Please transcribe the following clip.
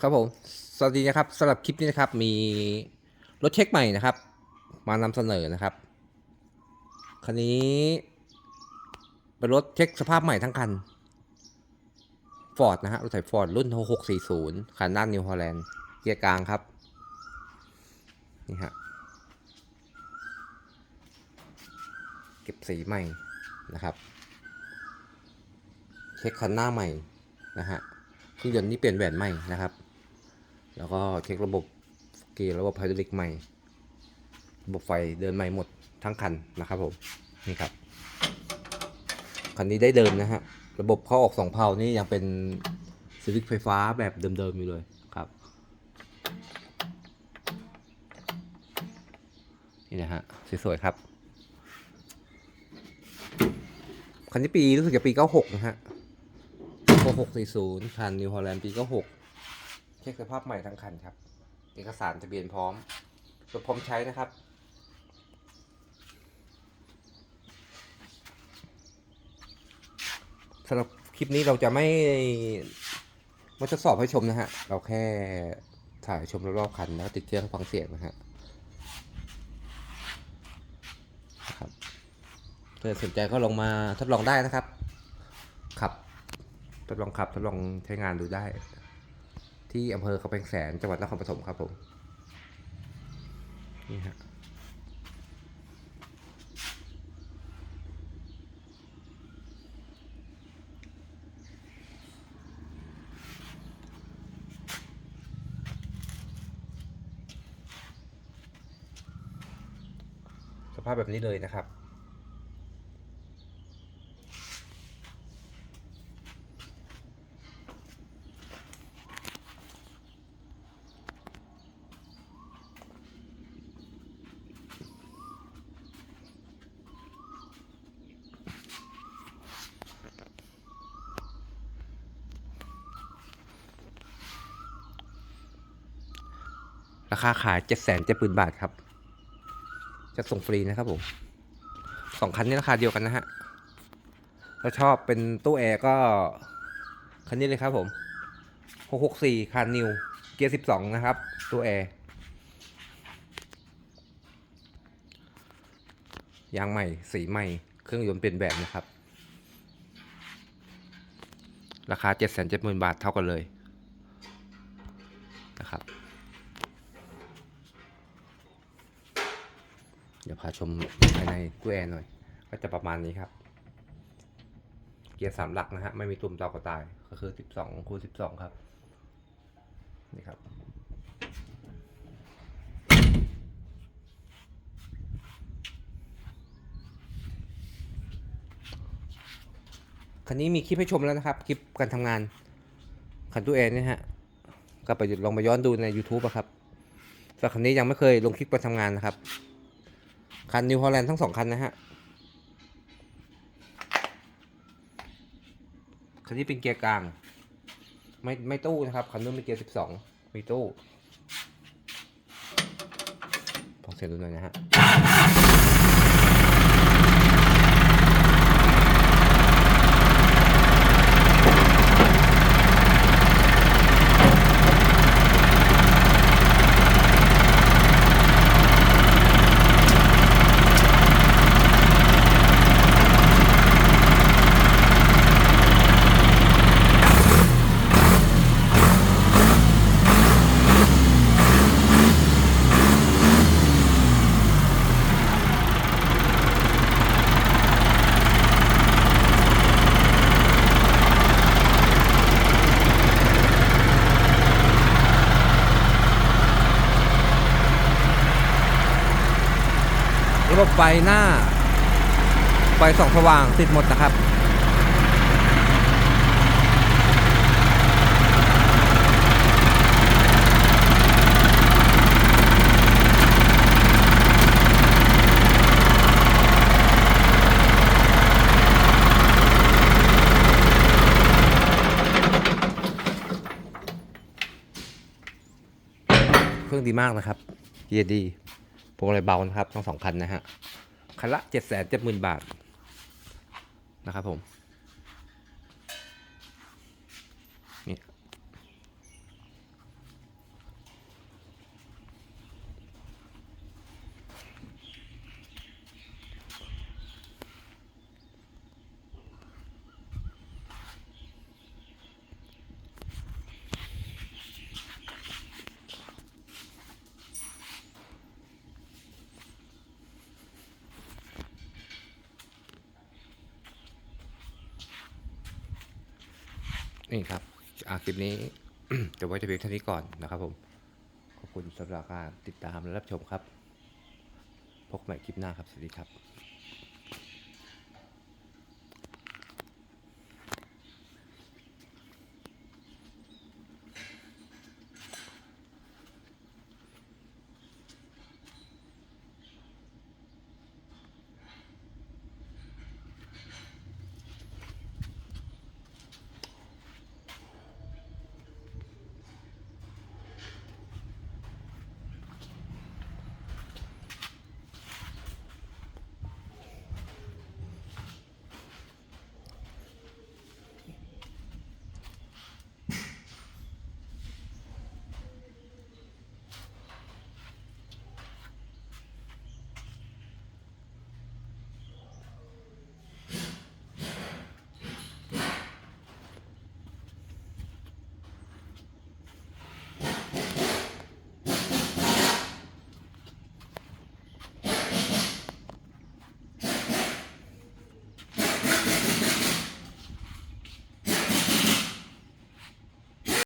ครับผม สวัสดีนะครับสำหรับคลิปนี้นะครับ มีรถเช็คใหม่นะครับ มานำเสนอนะครับ คันนี้เป็นรถเช็คสภาพใหม่ทั้งคันฟอร์ดนะฮะรถไถฟอร์ดรุ่น 6640คันด้านนิวฮอลแลนด์เกียร์กลางครับ นี่ฮะเก็บสีใหม่นะครับ เช็คคันหน้าใหม่นะฮะเครื่องยนต์นี่เปลี่ยนแหวนใหม่นะครับ แล้วก็เช็คระบบเกียร์ระบบไฮดรอลิกใหม่ ระบบไฟเดินใหม่หมดทั้งคันนะครับผมนี่ครับคันนี้ได้เดิมนะฮะระบบเข้าออกสองเพานี่ยังเป็นสวิตช์ไฟฟ้าแบบเดิมๆอยู่เลยครับนี่นะฮะสวยๆครับคันนี้ปีรู้สึกจะปี 96 นะฮะ6640คันนิวฮอลแลนด์ปี 96 ช็คสภาพใหม่ทั้งคันครับ เอกสารทะเบียนพร้อมรถพร้อมใช้นะครับ สำหรับคลิปนี้เราจะไม่ไม่ทดสอบให้ชมนะฮะ เราแค่ถ่ายชมรอบๆคันแล้วติดเครื่องฟังเสียงนะฮะนะครับถ้าสนใจก็ลงมาทดลองได้นะครับ ขับ ทดลองขับ ทดลองใช้งานดูได้ ที่อำเภอกำแพงแสนจังหวัดนครปฐมครับผมนี่ฮะสภาพแบบนี้เลยนะครับ ราคาขายเจ็ดแสนเจ็ดหมื่นบาทครับ จะส่งฟรีนะครับผมสองคันนี้ราคาเดียวกันนะฮะถ้าชอบเป็นตู้แอร์ก็ คันนี้เลยครับผมหกหกสี่คันนิว เกียร์สิบสองนะครับ ตู้แอร์ยางใหม่ สีใหม่ เครื่องยนต์เปลี่ยนแบบนะครับ ราคาเจ็ดแสนเจ็ดหมื่นบาทเท่ากันเลย เดี๋ยวพาชมภายในตู้แอร์หน่อย ก็จะประมาณนี้ครับ เกียร์สามหลักนะฮะ ไม่มีตุ่มเตากระต่าย ก็คือสิบสองคูณสิบสองครับ นี่ครับ คันนี้มีคลิปให้ชมแล้วนะครับ คลิปการทำงานคันตู้แอร์เนี่ยฮะ ก็ไปลองไปย้อนดูใน YouTube อะครับสำหรับคันนี้ยังไม่เคยลงคลิปการทำงานนะครับ คันนิวฮอลแลนด์ทั้งสองคันนะฮะ คันนี้เป็นเกียร์กลาง ไม่ไม่ตู้นะครับ คันนู้นเป็นเกียร์สิบสองมีตู้ฟังเสียงดูหน่อยนะฮะ ระบบไฟหน้า ไฟส่องสว่างติดหมดนะครับเครื่องดีมากนะครับ เกียร์ดี พวงอะไรเบานะครับทั้งสองคันนะฮะคันละเจ็ดแสนเจ็ดหมื่นบาทนะครับผม นี่ครับอาคลิปนี้จะไว้แต่เพียงเท่านี้ก่อนนะครับผม ขอบคุณสำหรับการติดตามและรับชมครับ พบใหม่คลิปหน้าครับ สวัสดีครับ